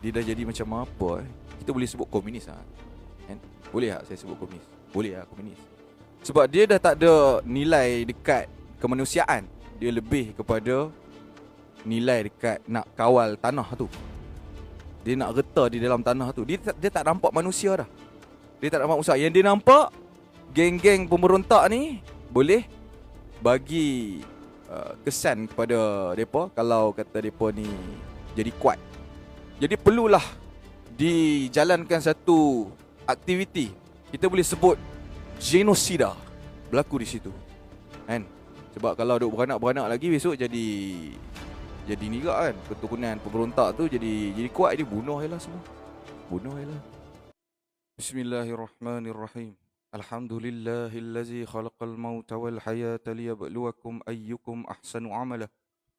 Dia dah jadi macam apa eh? Kita boleh sebut komunis lah kan? Boleh tak saya sebut komunis? Boleh lah komunis. Sebab dia dah tak ada nilai dekat kemanusiaan. Dia lebih kepada Nilai dekat nak kawal tanah tu. Dia nak reta di dalam tanah tu. Dia, dia tak nampak manusia dah. Dia tak nampak manusia. Yang dia nampak Geng-geng pemberontak ni Boleh Bagi uh, Kesan kepada mereka Kalau kata mereka ni Jadi kuat Jadi perlulah Dijalankan satu Aktiviti. Kita boleh sebut Genosida Berlaku di situ. Kan? Sebab kalau duk beranak-beranak lagi Besok jadi Jadi ni juga kan? Keturunan pemberontak tu Jadi jadi kuat. Dia bunuh je lah semua. Bunuh je lah. Bismillahirrahmanirrahim. Alhamdulillahillazi khalaqal mauta wal hayata liyabluwakum ayyukum ahsanu amala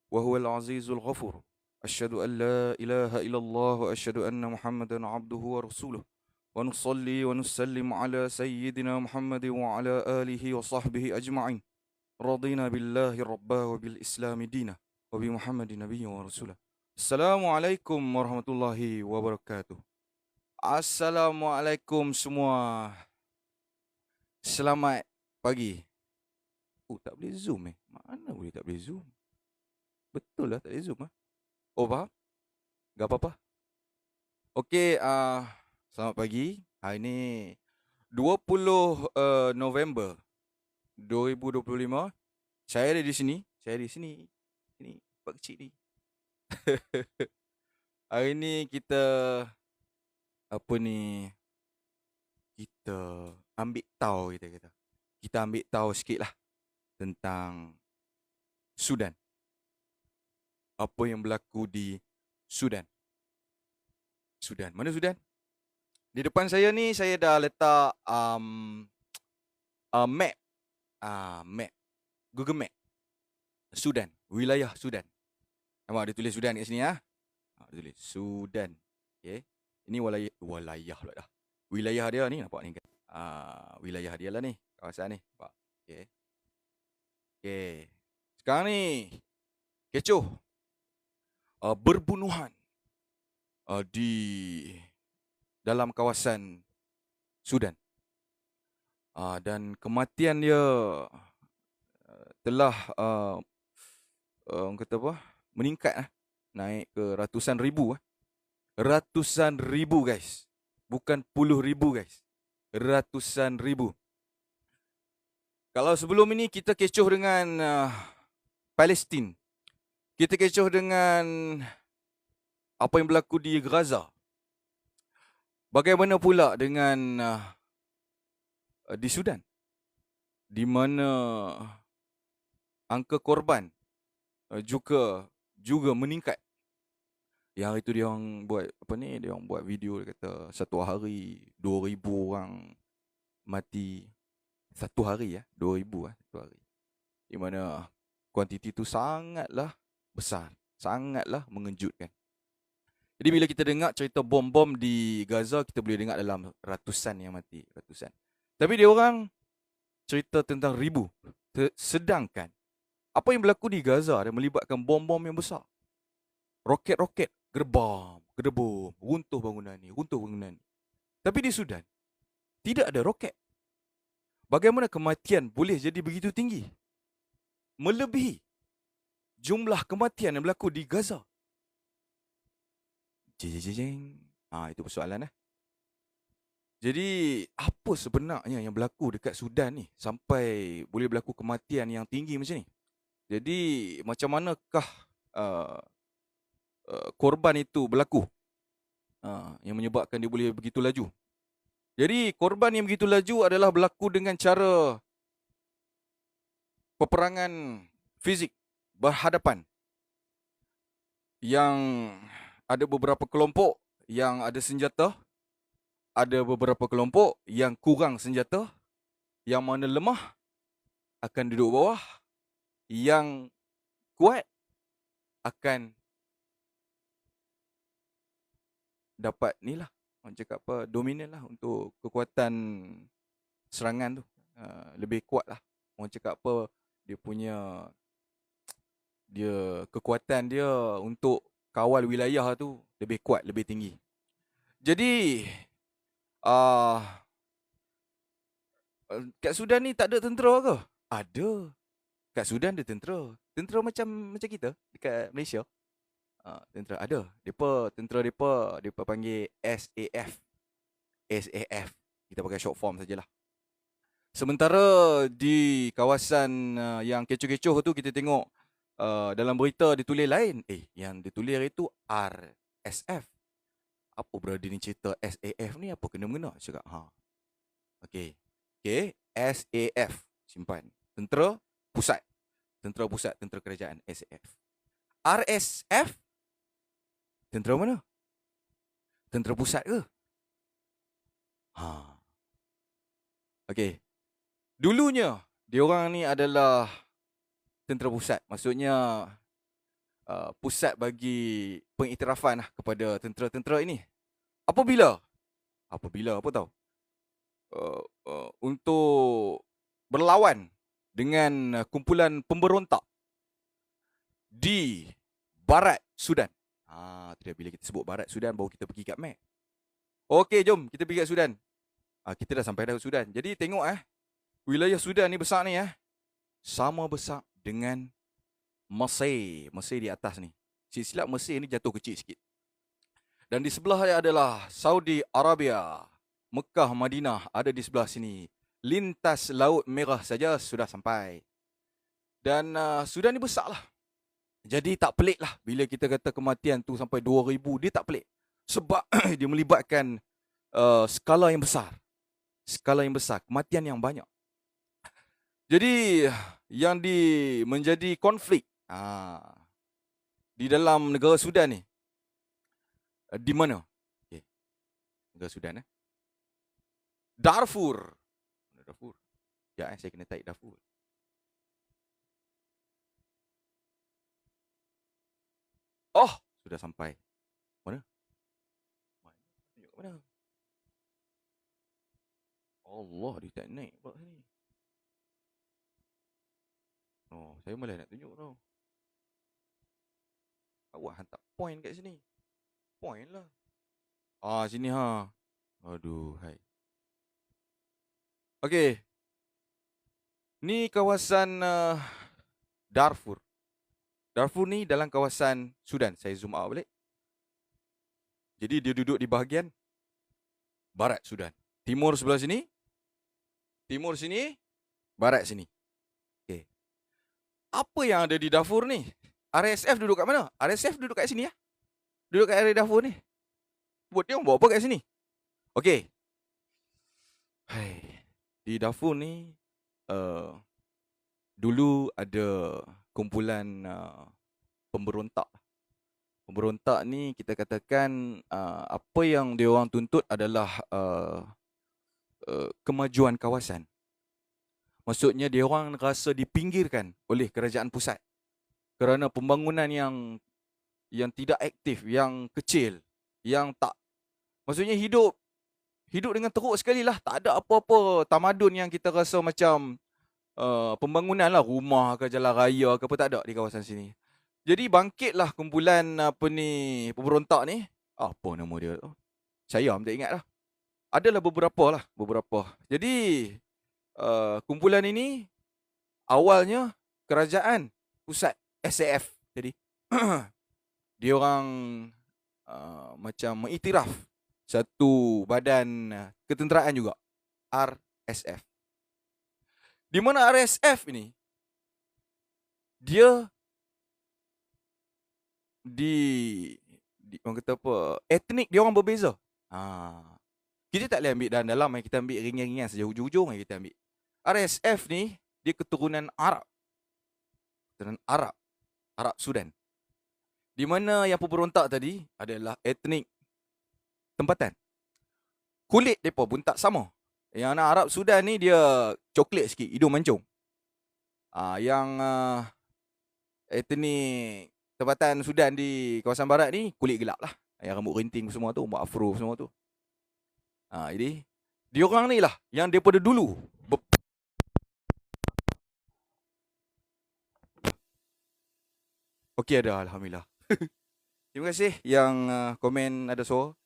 wa huwal azizul ghafur Asyhadu an la ilaha illallah wa asyhadu anna Muhammadan abduhu wa rasuluh wa nusalli wa nusallim ala sayyidina Muhammad wa ala alihi wa sahbihi ajma'in radina billahi rabba wa bil islami dina wa bi Muhammadin nabiyya wa rasulah Assalamualaikum warahmatullahi wabarakatuh Assalamualaikum semua. Selamat pagi. Oh tak boleh zoom eh? Mana boleh tak boleh zoom? Betul lah tak boleh zoom ah. Oh faham? Tak apa-apa. Okey uh, Selamat pagi. Hari ni 20 uh, November 2025 Saya ada di sini. Saya di sini. Sini Pak kecil ni. Hari ni kita Apa ni Kita Ambil tahu kita kata. Kita ambil tahu sikit lah Tentang Sudan Apa yang berlaku di Sudan. Sudan. Mana Sudan? Di depan saya ni Saya dah letak um, uh, Map. Uh, Map. Google Map. Sudan. Wilayah Sudan. Nampak dia tulis Sudan kat sini ah. Ha? Dia tulis Sudan. Okay Ini wilayah Wilayah pula dah. Wilayah dia ni nampak ni kan? Uh, Wilayah dia lah ni. Kawasan ni. Nampak? Okay Okay Sekarang ni Kecoh uh, Berbunuhan uh, Di Dalam kawasan Sudan. Uh, Dan kematian dia uh, Telah uh, uh, kata apa Meningkat lah Naik ke ratusan ribu lah Ratusan ribu guys. Bukan puluh ribu guys. Ratusan ribu. Kalau sebelum ini kita kecoh dengan uh, Palestin Kita kecoh dengan Apa yang berlaku di Gaza. Bagaimana pula dengan uh, Di Sudan? Di mana Angka korban uh, Juga Juga meningkat. Yang hari tu dia orang buat apa ni dia orang buat video dia kata satu hari 2000 orang mati. Satu hari ya 2000 ah satu hari. Di mana kuantiti tu sangatlah besar sangatlah mengejutkan jadi bila kita dengar cerita bom-bom di Gaza kita boleh dengar dalam ratusan yang mati ratusan tapi dia orang cerita tentang ribu sedangkan apa yang berlaku di Gaza dia melibatkan bom-bom yang besar roket-roket gerbam, gedebum, runtuh bangunan ni, runtuh bangunan ni. Tapi di Sudan, tidak ada roket. Bagaimana kematian boleh jadi begitu tinggi? Melebihi jumlah kematian yang berlaku di Gaza. Jeng, Ah, itu persoalan eh. Jadi, apa sebenarnya yang berlaku dekat Sudan ni sampai boleh berlaku kematian yang tinggi macam ni? Jadi, macam manakah uh, Uh, korban itu berlaku uh, yang menyebabkan dia boleh begitu laju. Jadi korban yang begitu laju adalah berlaku dengan cara peperangan fizik berhadapan yang ada beberapa kelompok yang ada senjata, ada beberapa kelompok yang kurang senjata, yang mana lemah akan duduk bawah, yang kuat akan dapat ni lah. Orang cakap apa dominan lah untuk kekuatan serangan tu. Uh, lebih kuat lah. Orang cakap apa dia punya dia kekuatan dia untuk kawal wilayah tu lebih kuat, lebih tinggi. Jadi uh, kat Sudan ni tak ada tentera ke? Ada. Kat Sudan ada tentera. Tentera macam macam kita dekat Malaysia. Uh, tentera ada. Depa tentera depa depa panggil SAF. SAF. Kita pakai short form sajalah. Sementara di kawasan uh, yang kecoh-kecoh tu kita tengok uh, dalam berita ditulis lain. Eh, yang ditulis itu RSF. Apa berada ni cerita SAF ni apa kena-mengena? Cakap, ha. Okey. Okey, SAF. Simpan. Tentera Pusat. Tentera Pusat, Tentera Kerajaan, SAF. RSF? Tentera mana? Tentera Pusat ke? Ha. Okey. Dulunya diorang ni adalah tentera pusat. Maksudnya uh, pusat bagi pengiktirafan lah kepada tentera-tentera ini. Apabila apabila apa tahu? Uh, uh, untuk berlawan dengan kumpulan pemberontak di barat Sudan. Ah, tu dia bila kita sebut barat Sudan baru kita pergi kat map. Okey, jom kita pergi kat Sudan. Ah, kita dah sampai dah Sudan. Jadi tengok eh wilayah Sudan ni besar ni eh. Sama besar dengan Mesir. Mesir di atas ni. Si silap Mesir ni jatuh kecil sikit. Dan di sebelah dia adalah Saudi Arabia. Mekah, Madinah ada di sebelah sini. Lintas Laut Merah saja sudah sampai. Dan uh, Sudan ni besar lah. Jadi tak pelik lah bila kita kata kematian tu sampai 2000. Dia tak pelik. Sebab dia melibatkan uh, skala yang besar. Skala yang besar. Kematian yang banyak. Jadi yang di menjadi konflik ha, di dalam negara Sudan ni di mana? Okay. Negara Sudan eh. Darfur. Darfur. Ya, eh, saya kena type Darfur. Oh, sudah sampai. Mana? Mana? Allah, dia tak naik pula sini. Oh, saya malah nak tunjuk tau. Awak hantar point kat sini. Point lah. Ah, sini ha. Aduh, hai. Okey. Ni kawasan uh, Darfur. Darfur ni dalam kawasan Sudan. Saya zoom out balik. Jadi dia duduk di bahagian barat Sudan. Timur sebelah sini. Timur sini, barat sini apa yang ada di Darfur ni? RSF duduk kat mana? RSF duduk kat sini ya. Duduk kat area Darfur ni. Buat dia buat apa kat sini? Okey. Hai. Di Darfur ni uh, dulu ada kumpulan uh, pemberontak. Pemberontak ni kita katakan uh, apa yang dia orang tuntut adalah uh, uh, kemajuan kawasan. Maksudnya dia orang rasa dipinggirkan oleh kerajaan pusat. Kerana pembangunan yang yang tidak aktif, yang kecil, yang tak maksudnya hidup hidup dengan teruk sekali lah. Tak ada apa-apa tamadun yang kita rasa macam uh, pembangunan lah rumah ke jalan raya ke apa tak ada di kawasan sini. Jadi bangkitlah kumpulan apa ni pemberontak ni. Apa nama dia tu? Saya tak ingat lah. Adalah beberapa lah, beberapa. Jadi uh, kumpulan ini awalnya kerajaan pusat SAF jadi dia orang uh, macam mengiktiraf satu badan ketenteraan juga RSF di mana RSF ini dia di, di orang kata apa etnik dia orang berbeza ha. Kita tak boleh ambil dalam dalam kita ambil ringan-ringan saja hujung-hujung kita ambil RSF ni dia keturunan Arab. Keturunan Arab. Arab Sudan. Di mana yang pemberontak tadi adalah etnik tempatan. Kulit mereka pun tak sama. Yang anak Arab Sudan ni dia coklat sikit, hidung mancung. Ah, yang uh, etnik tempatan Sudan di kawasan barat ni kulit gelap lah. Yang rambut rinting semua tu, rambut afro semua tu. Ah, jadi dia orang ni lah yang daripada dulu Okey ada Alhamdulillah. Terima kasih yang uh, komen ada suara.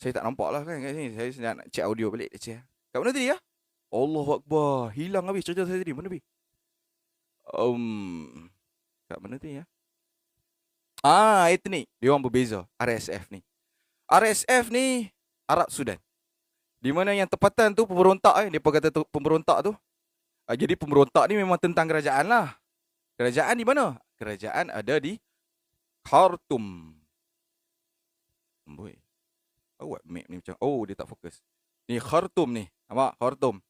Saya tak nampak lah kan kat sini. Saya nak, nak check audio balik. Check. Kat mana tadi ya? Allah Akbar. Hilang habis cerita saya tadi. Mana habis? Um, kat mana tadi ya? Ah, etnik. Dia orang berbeza. RSF ni. RSF ni Arab Sudan. Di mana yang tempatan tu pemberontak eh. Dia kata tu, pemberontak tu. Ah, jadi pemberontak ni memang tentang kerajaan lah. Kerajaan di mana? Kerajaan ada di Khartoum. Boy. Oh, map ni macam oh dia tak fokus. Ni Khartoum ni. Nampak Khartoum.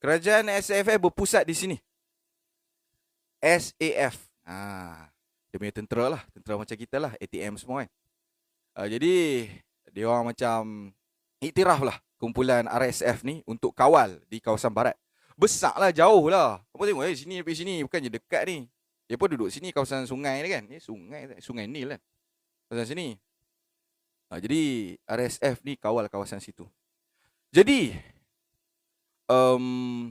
Kerajaan SAF berpusat di sini. SAF. Ha. Dia punya tentera lah. Tentera macam kita lah. ATM semua kan. Uh, jadi, dia orang macam iktiraf lah kumpulan RSF ni untuk kawal di kawasan barat. Besar lah, jauh lah. Apa tengok eh, sini sampai sini. Bukannya dekat ni. Dia pun duduk sini kawasan sungai ni kan. Ni sungai, sungai Nil kan. Kawasan sini. Ha, jadi RSF ni kawal kawasan situ. Jadi um,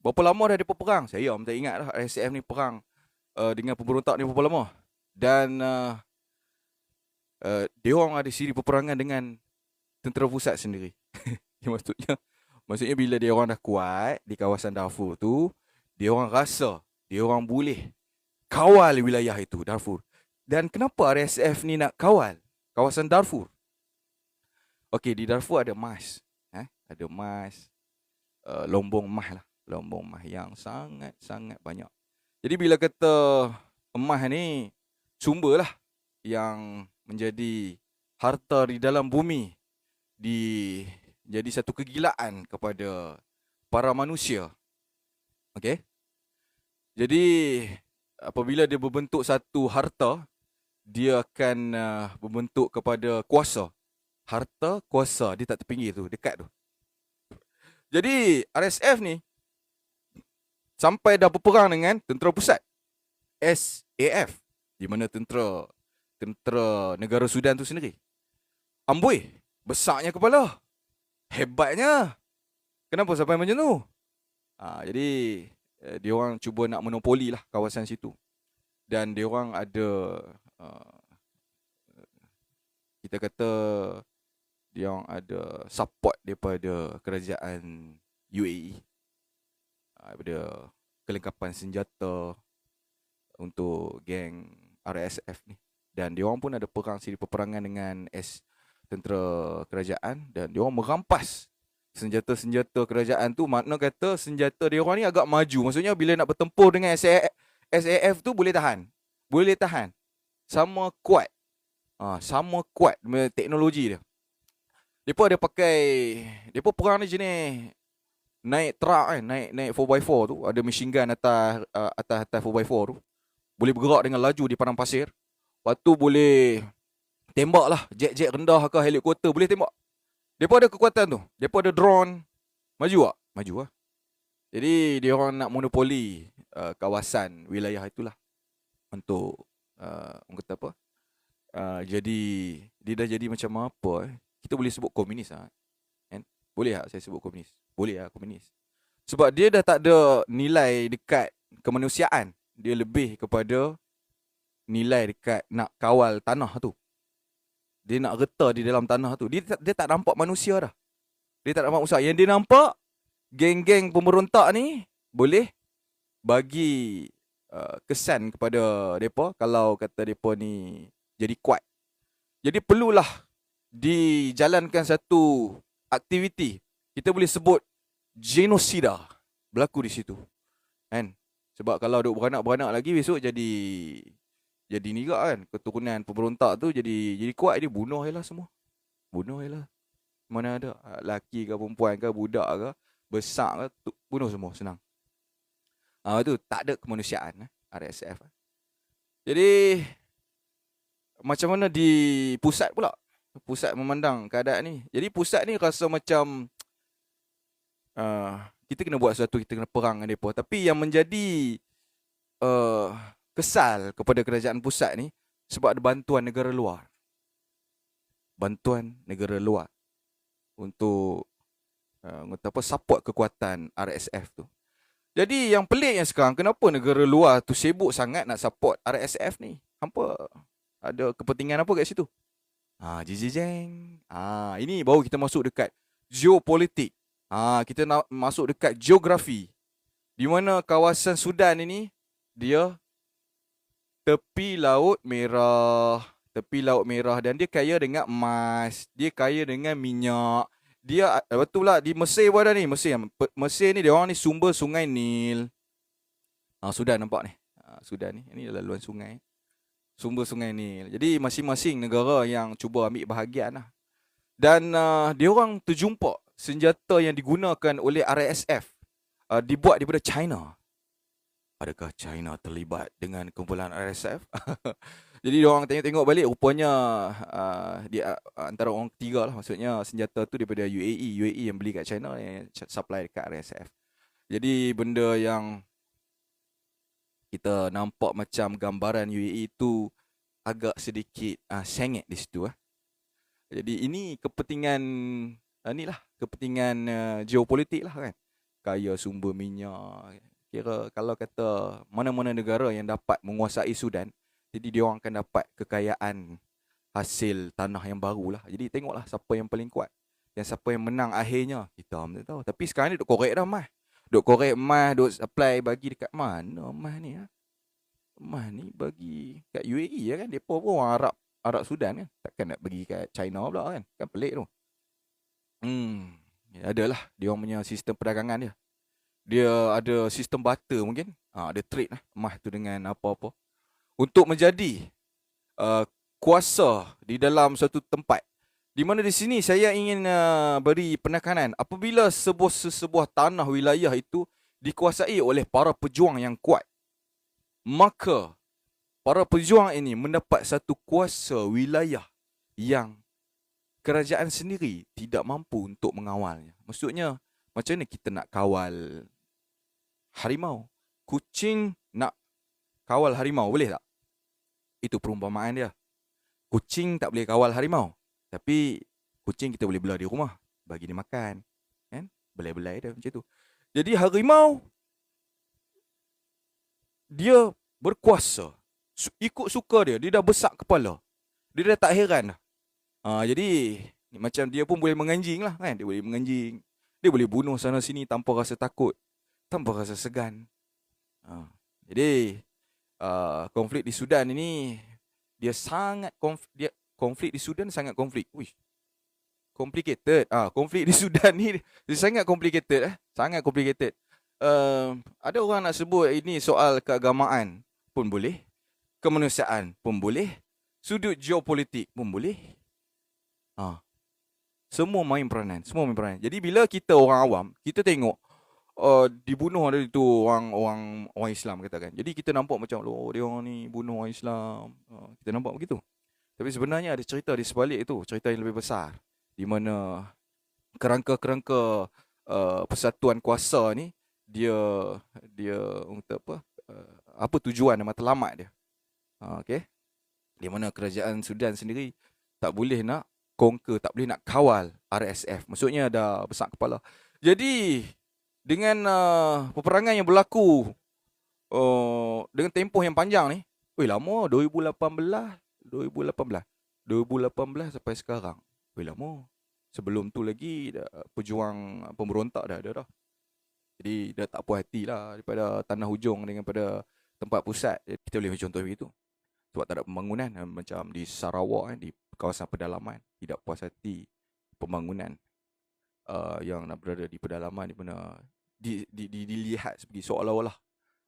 berapa lama dah dia perang? Saya tak ingat dah RSF ni perang uh, dengan pemberontak ni berapa lama. Dan uh, uh, dia orang ada siri peperangan dengan tentera pusat sendiri. maksudnya maksudnya bila dia orang dah kuat di kawasan Darfur tu, dia orang rasa dia orang boleh kawal wilayah itu Darfur. Dan kenapa RSF ni nak kawal kawasan Darfur? Okey, di Darfur ada emas. Eh? Ada emas. Uh, lombong emas lah. Lombong emas yang sangat-sangat banyak. Jadi bila kata emas ni sumber lah yang menjadi harta di dalam bumi di jadi satu kegilaan kepada para manusia. Okey. Jadi apabila dia berbentuk satu harta, dia akan uh, berbentuk kepada kuasa. Harta kuasa. Dia tak terpinggir tu dekat tu. Jadi RSF ni sampai dah berperang dengan tentera pusat SAF di mana tentera tentera negara Sudan tu sendiri. Amboi besarnya kepala hebatnya. Kenapa sampai macam tu? Ha, jadi eh, dia orang cuba nak monopoli lah kawasan situ. Dan dia orang ada uh, kita kata dia orang ada support daripada kerajaan UAE ah, daripada kelengkapan senjata untuk geng RSF ni. Dan dia orang pun ada perang siri peperangan dengan S tentera kerajaan dan dia orang merampas senjata-senjata kerajaan tu. Makna kata senjata dia orang ni agak maju. Maksudnya bila nak bertempur dengan SAF, SAF tu boleh tahan. Boleh tahan. Sama kuat. Ha, sama kuat teknologi dia. Depa ada pakai depa perang ni jenis naik truck kan, naik naik 4x4 tu, ada machine gun atas atas atas 4x4 tu. Boleh bergerak dengan laju di padang pasir. Lepas tu boleh tembak lah jet-jet rendah ke helikopter boleh tembak. Depa ada kekuatan tu. Depa ada drone. Maju tak? Maju lah. Jadi dia orang nak monopoli uh, kawasan wilayah itulah untuk uh, orang kata apa? Uh, jadi dia dah jadi macam apa eh? kita boleh sebut komunis ah. Kan? Boleh tak saya sebut komunis? Boleh lah komunis. Sebab dia dah tak ada nilai dekat kemanusiaan. Dia lebih kepada nilai dekat nak kawal tanah tu. Dia nak reta di dalam tanah tu. Dia dia tak nampak manusia dah. Dia tak nampak manusia. Yang dia nampak, geng-geng pemberontak ni boleh bagi uh, kesan kepada mereka kalau kata mereka ni jadi kuat. Jadi perlulah dijalankan satu aktiviti kita boleh sebut genosida berlaku di situ kan sebab kalau duk beranak-beranak lagi besok jadi jadi ni kan? Keturunan pemberontak tu jadi jadi kuat. Dia bunuh jelah semua. Bunuh jelah mana ada laki ke perempuan ke budak ke besar ke tu, bunuh semua senang. Ah tu tak ada kemanusiaan eh, RSF jadi macam mana di pusat pula? Pusat memandang keadaan ni. Jadi pusat ni rasa macam uh, kita kena buat sesuatu, kita kena perang dengan mereka. Tapi yang menjadi uh, kesal kepada kerajaan pusat ni sebab ada bantuan negara luar. Bantuan negara luar untuk uh, apa support kekuatan RSF tu. Jadi yang peliknya sekarang kenapa negara luar tu sibuk sangat nak support RSF ni? Hampa ada kepentingan apa kat situ? Ah, jeng. Ah, ini baru kita masuk dekat geopolitik. Ah, kita nak masuk dekat geografi. Di mana kawasan Sudan ini dia tepi laut merah, tepi laut merah dan dia kaya dengan emas, dia kaya dengan minyak. Dia eh, betul lah di Mesir pun ada ni, Mesir. Mesir ni dia orang ni sumber sungai Nil. Ah, Sudan nampak ni. Ah, Sudan ni, ini laluan sungai sumber sungai ni. Jadi masing-masing negara yang cuba ambil bahagian lah. Dan uh, dia orang terjumpa senjata yang digunakan oleh RSF uh, dibuat daripada China. Adakah China terlibat dengan kumpulan RSF? Jadi orang tengok-tengok balik rupanya uh, dia uh, antara orang ketiga lah maksudnya senjata tu daripada UAE, UAE yang beli kat China yang supply dekat RSF. Jadi benda yang kita nampak macam gambaran UAE itu agak sedikit uh, sengit di situ ah. Jadi ini kepentingan uh, ni lah, kepentingan uh, geopolitik lah kan. Kaya sumber minyak. Kira kalau kata mana-mana negara yang dapat menguasai Sudan, jadi dia orang akan dapat kekayaan hasil tanah yang baru lah. Jadi tengoklah siapa yang paling kuat. Dan siapa yang menang akhirnya, kita tak tahu. Tapi sekarang ni duk korek dah mah. Duk korek mah, duk supply bagi dekat mana mah ni ha? Mah ni bagi kat UAE ya kan. Depa pun orang Arab Arab Sudan kan. Takkan nak bagi kat China pula kan. Kan pelik tu. Hmm. Ya, adalah dia orang punya sistem perdagangan dia. Dia ada sistem barter mungkin. Ha, ada trade lah. Mah tu dengan apa-apa. Untuk menjadi uh, kuasa di dalam satu tempat. Di mana di sini saya ingin uh, beri penekanan apabila sebuah sebuah tanah wilayah itu dikuasai oleh para pejuang yang kuat, maka para pejuang ini mendapat satu kuasa wilayah yang kerajaan sendiri tidak mampu untuk mengawalnya. Maksudnya macam mana kita nak kawal harimau? Kucing nak kawal harimau boleh tak? Itu perumpamaan dia. Kucing tak boleh kawal harimau. Tapi kucing kita boleh belah di rumah bagi dia makan. Kan? Belai-belai dia macam tu. Jadi harimau dia berkuasa. Ikut suka dia, dia dah besar kepala. Dia dah tak heran dah. Ha, jadi macam dia pun boleh menganjing lah kan. Dia boleh menganjing. Dia boleh bunuh sana sini tanpa rasa takut. Tanpa rasa segan. Ha, jadi uh, konflik di Sudan ini dia sangat konflik, dia konflik di Sudan sangat konflik. Wih. Complicated. Ah, konflik di Sudan ni dia sangat complicated eh. Sangat complicated. Uh, ada orang nak sebut ini soal keagamaan pun boleh. Kemanusiaan pun boleh. Sudut geopolitik pun boleh. Ah. Semua main peranan, semua main peranan. Jadi bila kita orang awam, kita tengok uh, dibunuh ada itu orang orang orang Islam katakan. Jadi kita nampak macam oh dia orang ni bunuh orang Islam. Uh, kita nampak begitu. Tapi sebenarnya ada cerita di sebalik itu, cerita yang lebih besar. Di mana kerangka-kerangka uh, persatuan kuasa ni, dia dia untuk apa uh, apa tujuan dan matlamat dia. Uh, okay. Di mana kerajaan Sudan sendiri tak boleh nak conquer, tak boleh nak kawal RSF. Maksudnya dah besar kepala. Jadi dengan uh, peperangan yang berlaku uh, dengan tempoh yang panjang ni, weh lama 2018 2018. 2018 sampai sekarang. Weh lama. Sebelum tu lagi dah, pejuang pemberontak dah ada dah. Jadi dah tak puas hati lah daripada tanah hujung dengan pada tempat pusat. Kita boleh contoh begitu. Sebab tak ada pembangunan eh, macam di Sarawak eh, di kawasan pedalaman. Tidak puas hati pembangunan uh, yang nak berada di pedalaman di mana di, di, di, dilihat sebagai seolah-olah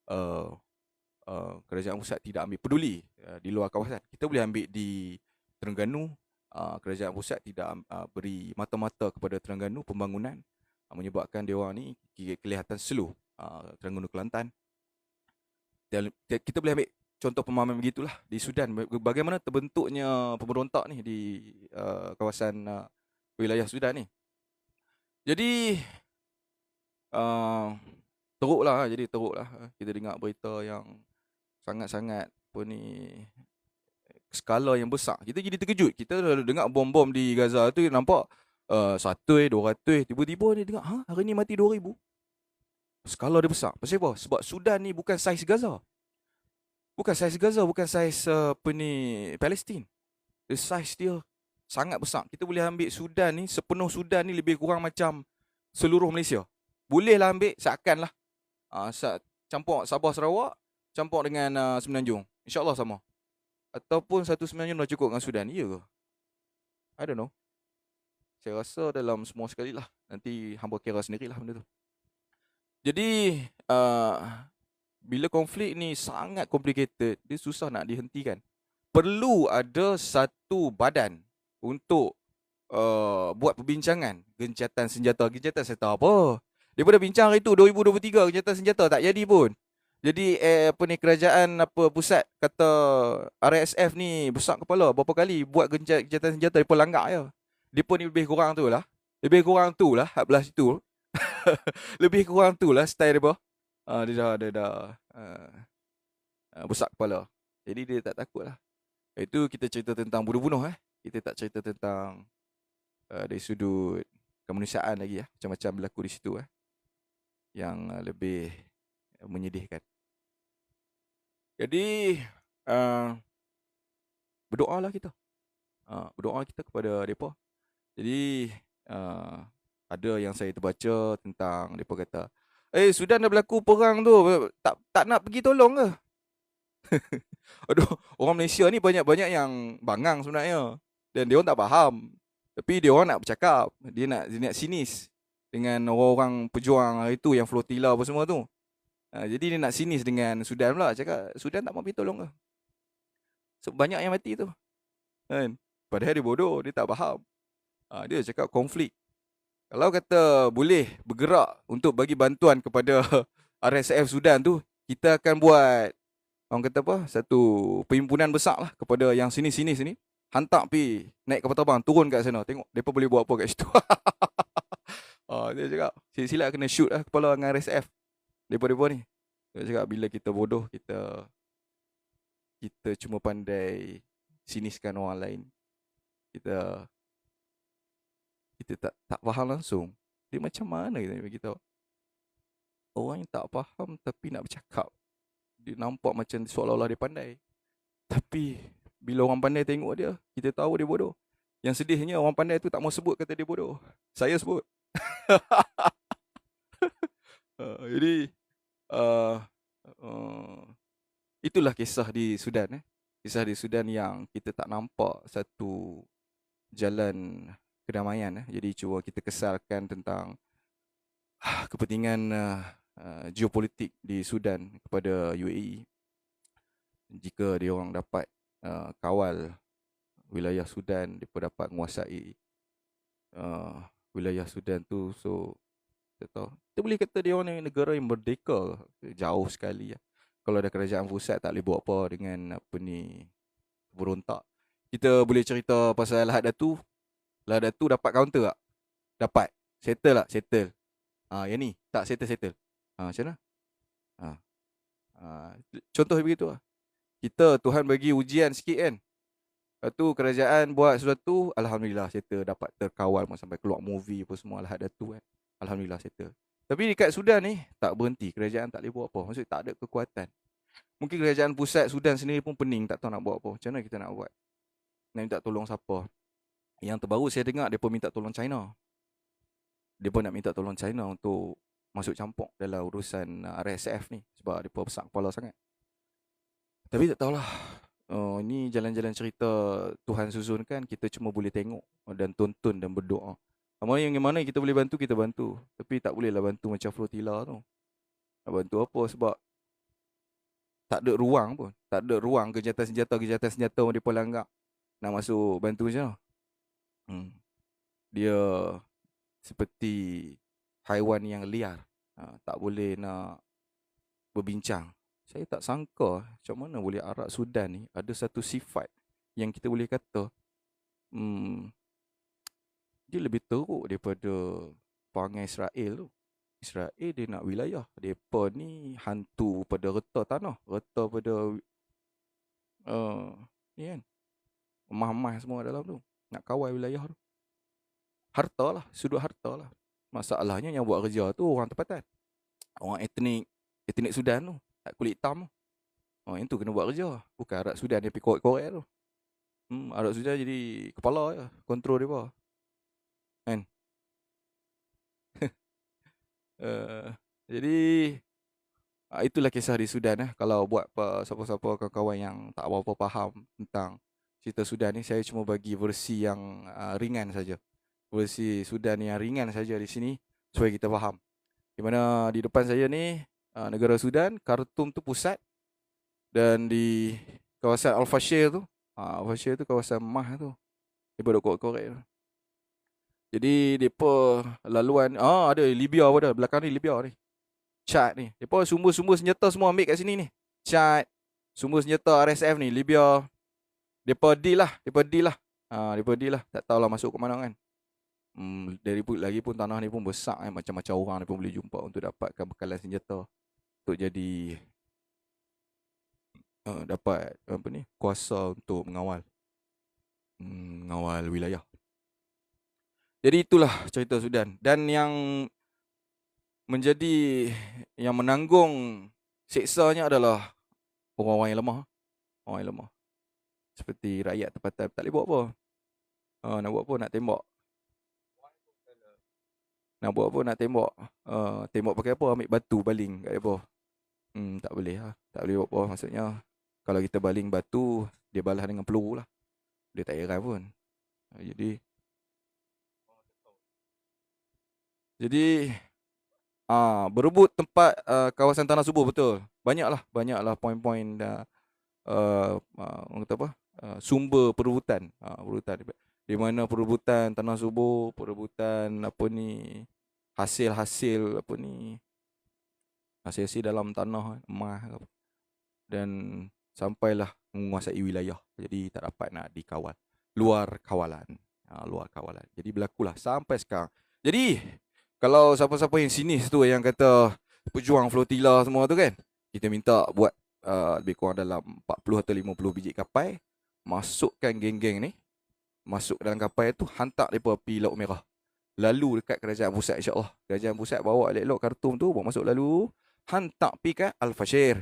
uh, uh, kerajaan pusat tidak ambil peduli uh, di luar kawasan. Kita boleh ambil di Terengganu, uh, kerajaan pusat tidak uh, beri mata-mata kepada Terengganu pembangunan uh, menyebabkan dia orang ni kelihatan slow uh, Terengganu Kelantan. Kita boleh ambil contoh pemahaman begitulah di Sudan bagaimana terbentuknya pemberontak ni di uh, kawasan uh, wilayah Sudan ni. Jadi uh, teruklah jadi teruklah kita dengar berita yang sangat-sangat pun ni skala yang besar. Kita jadi terkejut. Kita dengar bom-bom di Gaza tu nampak satu eh, dua ratus Tiba-tiba dia dengar, ha, hari ni mati dua ribu. Skala dia besar. Pasal apa? Sebab Sudan ni bukan saiz Gaza. Bukan saiz Gaza, bukan saiz uh, apa ni Palestin. The size dia sangat besar. Kita boleh ambil Sudan ni, sepenuh Sudan ni lebih kurang macam seluruh Malaysia. Bolehlah ambil, seakan lah. Uh, campur Sabah Sarawak, campur dengan uh, Semenanjung. InsyaAllah sama. Ataupun satu Semenanjung dah cukup dengan Sudan. Ya ke? I don't know. Saya rasa dalam semua sekali lah. Nanti hamba kira sendirilah benda tu. Jadi, uh, bila konflik ni sangat complicated, dia susah nak dihentikan perlu ada satu badan untuk uh, buat perbincangan gencatan senjata. Gencatan senjata apa? Dia pada bincang hari tu 2023 gencatan senjata tak jadi pun. Jadi eh, apa ni kerajaan apa pusat kata RSF ni besar kepala berapa kali buat gencatan senjata depa langgar ya. Depa ni lebih kurang tu lah. Lebih kurang tu lah 14 itu. lebih kurang tu lah style depa. Uh, dia dah dia dah uh, besar kepala. Jadi dia tak takut lah. Itu kita cerita tentang bunuh-bunuh eh. Kita tak cerita tentang uh, dari sudut kemanusiaan lagi ya. Macam-macam berlaku di situ eh. Yang uh, lebih menyedihkan. Jadi uh, berdoalah kita. Uh, berdoa kita kepada depa. Jadi uh, ada yang saya terbaca tentang depa kata, "Eh, Sudan dah berlaku perang tu. Tak tak nak pergi tolong ke?" Aduh, orang Malaysia ni banyak-banyak yang bangang sebenarnya. Dan dia orang tak faham. Tapi dia orang nak bercakap. Dia nak dia nak sinis dengan orang-orang pejuang itu yang flotilla apa semua tu. Ha, jadi dia nak sinis dengan Sudan pula. Cakap, Sudan tak mau pergi tolong ke? So, banyak yang mati tu. Kan? Padahal dia bodoh, dia tak faham. Ha, dia cakap konflik. Kalau kata boleh bergerak untuk bagi bantuan kepada RSF Sudan tu, kita akan buat orang kata apa satu perhimpunan besar lah kepada yang sini-sini sini hantar pi naik kapal terbang turun kat sana tengok depa boleh buat apa kat situ ah dia cakap sila kena shoot lah kepala dengan RSF depa-depa ni dia cakap bila kita bodoh kita kita cuma pandai siniskan orang lain kita kita tak tak faham langsung dia macam mana kita bagi tahu orang yang tak faham tapi nak bercakap dia nampak macam seolah-olah dia pandai. Tapi bila orang pandai tengok dia, kita tahu dia bodoh. Yang sedihnya orang pandai tu tak mau sebut kata dia bodoh. Saya sebut. Uh, jadi uh, uh, itulah kisah di Sudan eh. Kisah di Sudan yang kita tak nampak satu jalan kedamaian eh. Jadi cuba kita kesalkan tentang uh, kepentingan uh, Uh, geopolitik di Sudan kepada UAE jika dia orang dapat uh, kawal wilayah Sudan dia dapat menguasai uh, wilayah Sudan tu so kita tahu kita boleh kata dia orang negara yang merdeka jauh sekali ya. kalau ada kerajaan pusat tak boleh buat apa dengan apa ni berontak kita boleh cerita pasal Lahad Datu Lahad Datu dapat counter tak dapat settle tak settle ah yang ni tak settle settle Ha, macam mana? Ha. Ha. Contoh begitu lah. Kita, Tuhan bagi ujian sikit kan. Lepas tu kerajaan buat sesuatu, Alhamdulillah settle dapat terkawal sampai keluar movie apa semua. Alhamdulillah tu kan. Alhamdulillah settle. Tapi dekat Sudan ni, tak berhenti. Kerajaan tak boleh buat apa. Maksudnya tak ada kekuatan. Mungkin kerajaan pusat Sudan sendiri pun pening. Tak tahu nak buat apa. Macam mana kita nak buat? Nak minta tolong siapa? Yang terbaru saya dengar, pun minta tolong China. Pun nak minta tolong China untuk masuk campur dalam urusan uh, RSF ni sebab dia besar kepala sangat. Tapi tak tahulah. Oh, ini jalan-jalan cerita Tuhan susun kan kita cuma boleh tengok dan tonton dan berdoa. Sama yang mana kita boleh bantu kita bantu. Tapi tak bolehlah bantu macam flotilla tu. Nak bantu apa sebab tak ada ruang pun. Tak ada ruang kejahatan senjata kejahatan senjata yang dia pelanggar nak masuk bantu macam hmm. Dia seperti haiwan yang liar ha, tak boleh nak berbincang saya tak sangka macam mana boleh Arab Sudan ni ada satu sifat yang kita boleh kata hmm, dia lebih teruk daripada perangai Israel tu. Israel dia nak wilayah. Mereka ni hantu pada reta tanah Reta pada uh, Ni kan Emah-emah semua dalam tu. Nak kawal wilayah tu. Harta lah Sudut harta lah. Masalahnya yang buat kerja tu orang tempatan. Orang etnik, etnik Sudan tu, kulit hitam tu. Oh, yang tu kena buat kerja. Bukan Arab Sudan dia pergi korek-korek tu. Hmm, Arab Sudan jadi kepala je. Kontrol dia apa. Kan? uh, jadi, uh, itulah kisah di Sudan. Eh. Kalau buat siapa-siapa kawan-kawan yang tak apa-apa faham tentang cerita Sudan ni, saya cuma bagi versi yang uh, ringan saja. Versi Sudan yang ringan saja di sini supaya kita faham. Di mana di depan saya ni, uh, negara Sudan, Khartoum tu pusat dan di kawasan Al-Fashir tu, Ha, Fasya tu kawasan Mah tu. Dia duk korek-korek tu. Jadi depa laluan ah ada Libya pun ada belakang ni Libya ni. Chat ni. Depa sumber-sumber senjata semua ambil kat sini ni. Chat. Sumber senjata RSF ni Libya. Depa deal lah, depa deal lah. Ha, depa deal lah. Tak tahulah masuk ke mana kan. Hmm, dari pun lagi pun tanah ni pun besar kan. Macam-macam orang ni pun boleh jumpa untuk dapatkan bekalan senjata. Untuk jadi uh, dapat apa ni kuasa untuk mengawal hmm, mengawal wilayah. Jadi itulah cerita Sudan dan yang menjadi yang menanggung seksanya adalah orang-orang yang lemah. Orang yang lemah. Seperti rakyat tempatan tak boleh buat apa. Uh, nak buat apa nak tembak. Nak buat apa nak tembak. Uh, tembak pakai apa ambil batu baling kat apa. Hmm, tak boleh lah. Tak boleh buat apa maksudnya kalau kita baling batu dia balas dengan peluru lah. Dia tak heran pun. Jadi jadi ah berebut tempat uh, kawasan tanah subuh betul. Banyaklah banyaklah poin-poin dah uh, uh, kata apa? Uh, sumber perebutan. Uh, perebutan. Di mana perebutan tanah subuh perebutan apa ni hasil-hasil apa ni hasil-hasil dalam tanah emas dan sampailah menguasai wilayah. Jadi tak dapat nak dikawal. Luar kawalan. Ha, luar kawalan. Jadi berlakulah sampai sekarang. Jadi kalau siapa-siapa yang sini tu yang kata pejuang flotilla semua tu kan. Kita minta buat uh, lebih kurang dalam 40 atau 50 biji kapal. Masukkan geng-geng ni. Masuk dalam kapal tu. Hantar mereka pergi Laut Merah. Lalu dekat kerajaan pusat insyaAllah. Kerajaan pusat bawa elok-elok kartum tu. Bawa masuk lalu. Hantar pergi ke Al-Fashir.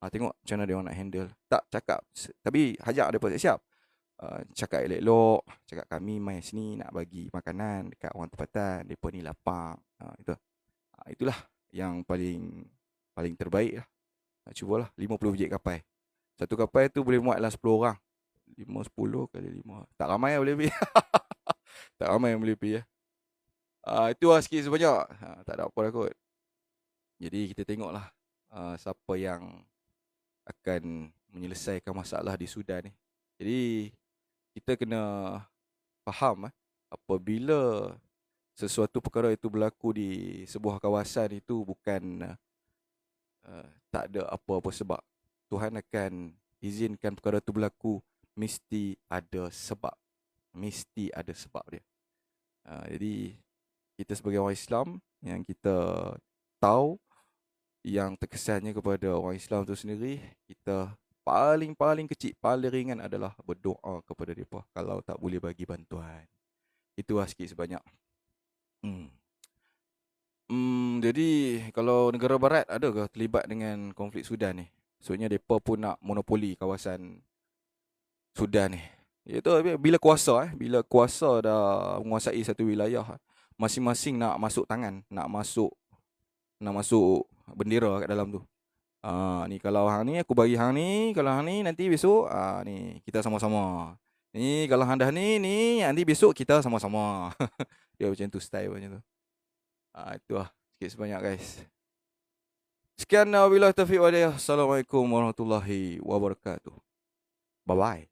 Ha, tengok macam mana dia orang nak handle. Tak cakap. Tapi hajak dia pun siap. Uh, cakap elok-elok. Cakap kami main sini nak bagi makanan dekat orang tempatan. Mereka ni lapang. Uh, itu. Uh, itulah yang paling paling terbaik lah. Uh, cubalah 50 biji kapal. Satu kapal tu boleh muatlah 10 orang. 5, 10 kali 5. Tak ramai yang boleh pergi. tak ramai yang boleh pergi. Ya. Uh, itu lah sikit sebanyak. Uh, tak ada apa dah kot. Jadi kita tengoklah uh, siapa yang akan menyelesaikan masalah di Sudan ni. Jadi kita kena faham eh, apabila sesuatu perkara itu berlaku di sebuah kawasan itu bukan uh, tak ada apa-apa sebab Tuhan akan izinkan perkara itu berlaku mesti ada sebab mesti ada sebab dia. Uh, jadi kita sebagai orang Islam yang kita tahu yang terkesannya kepada orang Islam tu sendiri kita paling-paling kecil paling ringan adalah berdoa kepada mereka kalau tak boleh bagi bantuan. Itu lah sikit sebanyak. Hmm. Hmm, jadi kalau negara barat ada ke terlibat dengan konflik Sudan ni? Maksudnya mereka pun nak monopoli kawasan Sudan ni. Itu bila kuasa eh bila kuasa dah menguasai satu wilayah masing-masing nak masuk tangan nak masuk nak masuk bendera kat dalam tu. Ah ni kalau hang ni aku bagi hang ni, kalau hang ni nanti besok ah ni kita sama-sama. Ni kalau hang dah ni ni nanti besok kita sama-sama. Dia macam tu style macam tu. Ah itu lah sikit sebanyak guys. Sekian wabillahi taufiq wa Assalamualaikum warahmatullahi wabarakatuh. Bye bye.